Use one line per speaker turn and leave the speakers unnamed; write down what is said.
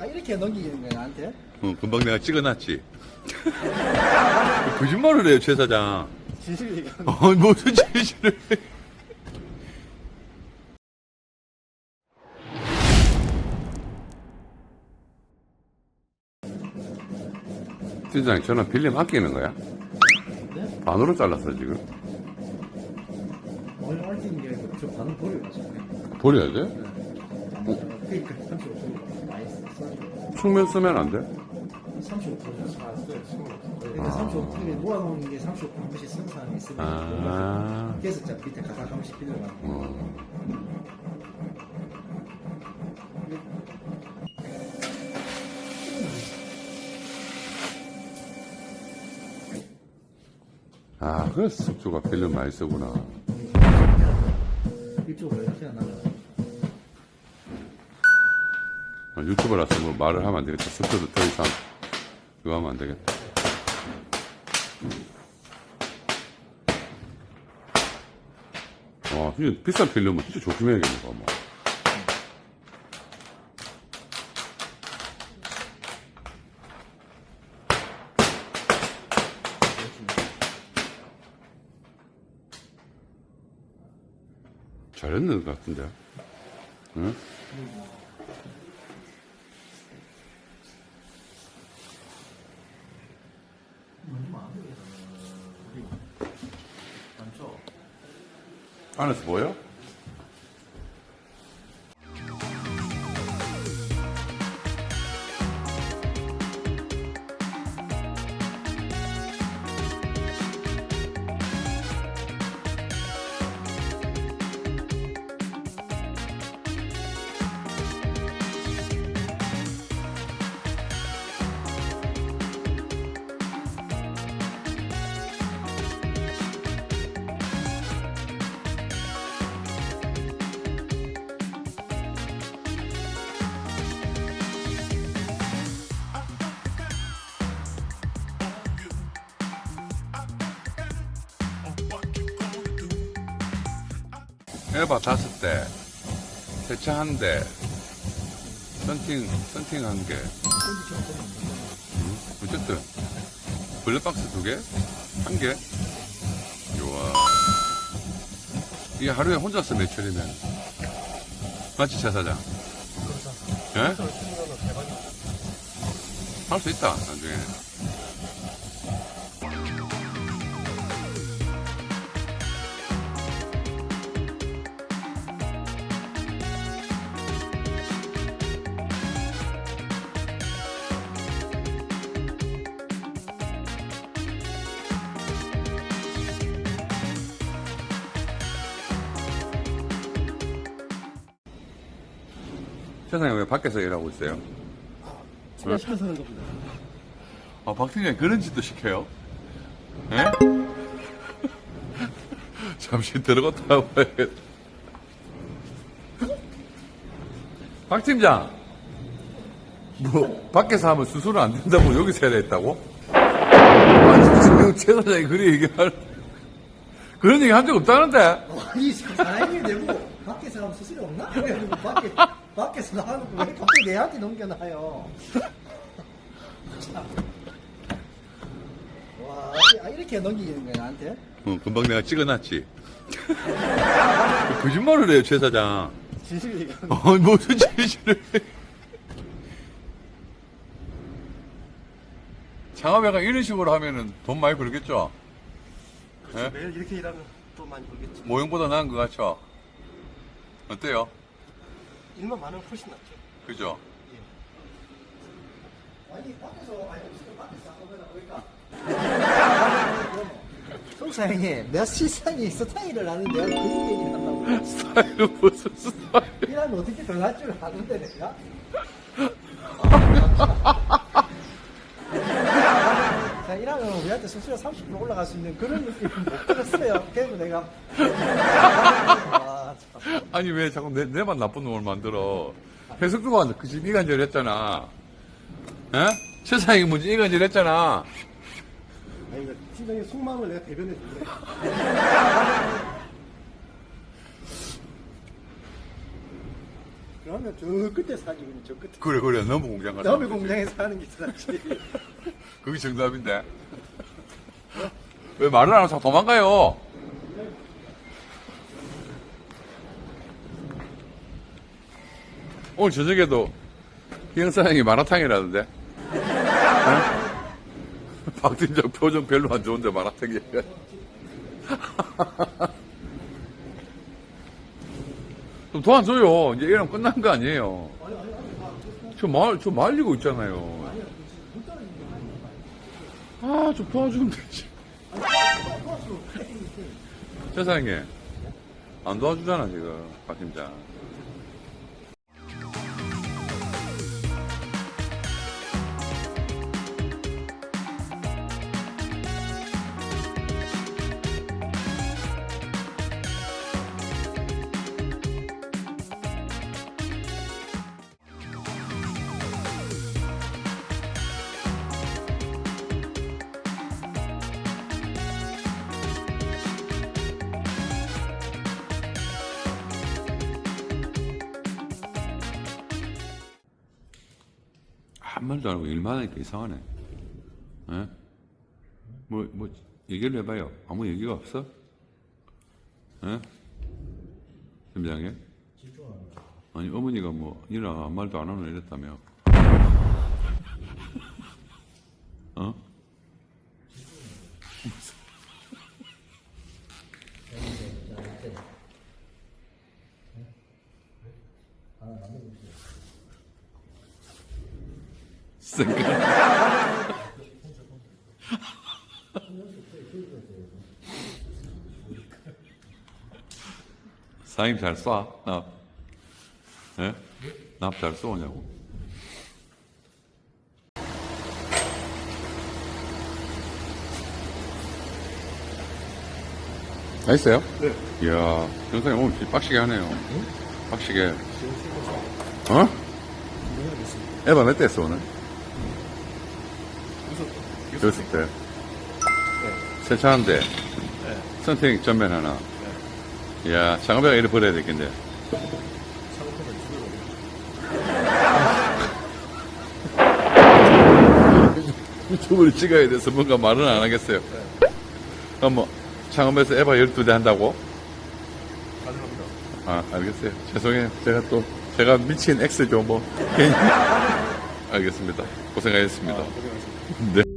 아, 이렇게 넘기는 거야, 나한테?
어, 금방 내가 찍어놨지. 거짓말을 해요, 최 사장.
진실 얘기하는
어, 무슨 진실을. 해. 팀장님, 저는 빌림 아끼는 거야?
네?
반으로 잘랐어, 지금.
오늘 얼핏인 게 아니고 저 반은 버려가지고.
버려야 돼?
그러니까 35% 많이 써가지고.
숙면 쓰면 안 돼?
35%죠. 아, 그러니까 35%에 모아놓은 게 35%한 번씩 쓰는 사람이 있으면.
아.
그래서 자 밑에 가사 한 번씩 빌려가는 거.
어. 아, 그래서 숙주가 필름 많이 쓰구나.
이쪽으로 이렇게 하나.
유튜버라서 뭐 말을 하면 안 되겠다. 숙주도 더 이상 그거 하면 안 되겠다. 와, 진짜 비싼 필름은 진짜 조심해야겠네, 뭐. 잘했는 것 같은데. 응? 안에서 보여? 에바 다섯 대, 세차 한 대, 썬팅, 썬팅 한 개. 음, 어쨌든, 블랙박스 두 개? 한 개? 좋아. 이게 하루에 혼자 서 매출이면. 맞지, 차 사장? 예? 할 수 있다, 나중에. 세상에 왜 밖에서 일하고 있어요?
제가 시켜서 하는 겁니다.
아, 박 팀장이 그런 짓도 시켜요? 예? 잠시 들어갔다 와야겠다. 박 팀장! 뭐, 밖에서 하면 수술은 안 된다고 여기서 해야 했다고? 아니, 지금 최 사장이 그런 얘기 할, 그런 얘기 한 적 없다는데?
아니, 사장님이 내고 밖에서 하면 수술이 없나? 밖에, 밖에서 나가놓고 왜 갑자기 내한테 넘겨놔요? 참. 와, 아, 이렇게 넘기는 거야, 나한테?
어, 금방 내가 찍어놨지. 거짓말을 해요, 최 사장.
진실 얘기하는
어, 무슨 짓을 해. 창업회가 이런 식으로 하면은 돈 많이 벌겠죠? 예?
매일 이렇게 일하면 또 많이 벌겠지.
모형보다 나은 것 같죠? 어때요?
일만 많으면 훨씬 낫죠.
그죠?
그러니까. 송 사장님, 내가 시상이 스타일을 아는 내가 그 얘기를 한다고.
스타일은 무슨 스타일?
이라면 어떻게 변할 줄 아는데, 내가? 자, 이라면 우리한테 수수료 30% 올라갈 수 있는 그런 느낌은 못 들었어요. 그래서 내가. 와, 참.
아니, 왜 자꾸 내, 내만 나쁜 놈을 만들어? 해석주가 그집 이간질 했잖아. 에? 세상이 문제 이간질 했잖아.
아니, 그 팀장님 속마음을 내가 대변해 줄래. 그러면 저 끝에 사지, 그냥 저 끝에.
그래, 그래. 너무 공장 같아.
남의 공장에서 하는 게 낫지.
그게 정답인데. 왜 말을 안 하고 자꾸 도망가요? 오늘 저녁에도 희영사장이 마라탕이라는데. 어? 박팀장 표정 별로 안 좋은데 마라탕이. 좀 도와줘요. 이제 이러면 끝난 거 아니에요. 저 말, 저 말리고 있잖아요. 아, 좀 도와주면 되지. 세상에. 안 도와주잖아, 지금, 박 팀장. 한 말도 안 하고 일만 하니까 이상하네. 예? 뭐, 뭐, 얘기를 해봐요. 아무 얘기가 없어? 예? 팀장님? 아니, 어머니가 뭐, 일을 아무 말도 안 하고 이랬다며. 어? 생각. 사장님 잘 쏴, 납. 예? 납잘 쏘냐고. 다 있어요?
네.
이야, 영상이 오늘 빡시게 하네요. 빡시게. 어? 에바 몇 대 했어, 오늘? 여섯 대. 세차한대. 선택 전면 하나. 이야, 장어배가 이래 버려야 되겠네. 유튜브를 찍어야 돼서 뭔가 말은 안 하겠어요. 그럼 뭐, 창업에서 에바 12대 한다고?
가능합니다.
아, 알겠어요. 죄송해요. 제가 또, 제가 미친 X죠, 뭐. 알겠습니다. 고생하셨습니다.
고생하셨습니다.
네.